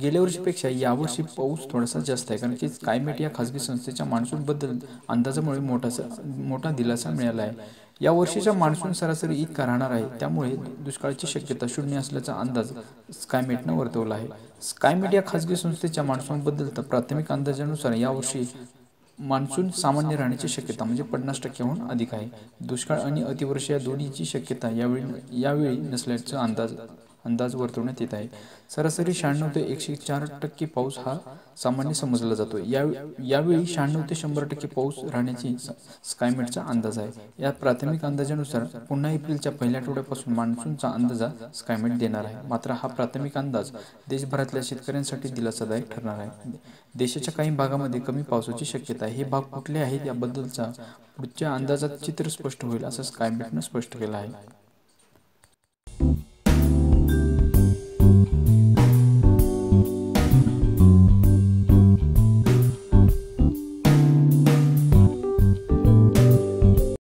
गेल्या वर्षीपेक्षा यावर्षी पाऊस थोडासा जास्त आहे कारण की स्कायमेट या खाजगी संस्थेच्या मान्सूनबद्दल अंदाजामुळे मोठासा मोठा दिलासा मिळाला आहे. या वर्षीच्या मान्सून सरासरी इतका राहणार आहे त्यामुळे दुष्काळाची शक्यता शून्य असल्याचा अंदाज स्कायमेटनं वर्तवला आहे. स्कायमेट या खाजगी संस्थेच्या मान्सूनबद्दल तर प्राथमिक अंदाजानुसार यावर्षी मान्सून सामान्य राहण्याची शक्यता म्हणजे पन्नास टक्क्याहून अधिक आहे. दुष्काळ आणि अतिवर्ष या दोन्हीची शक्यता यावेळी यावेळी नसल्याचा अंदाज अंदाज वर्तवण्यात येत आहे. सरासरी शहाण्णव ते एकशे चार टक्के पाऊस हा सामान्य समजला जातो. या यावेळी शहाण्णव ते शंभर टक्के पाऊस राहण्याची स्कायमेटचा अंदाज आहे. या प्राथमिक अंदाजानुसार पुन्हा एप्रिलच्या पहिल्या आठवड्यापासून मान्सूनचा अंदाजा स्कायमेट देणार आहे. मात्र हा प्राथमिक अंदाज देशभरातल्या शेतकऱ्यांसाठी दिलासादायक ठरणार आहे. देशाच्या काही भागामध्ये कमी पावसाची शक्यता आहे. हे भाग कुठले आहेत याबद्दलचा पुढच्या अंदाजात चित्र स्पष्ट होईल असं स्कायमेटनं स्पष्ट केलं आहे.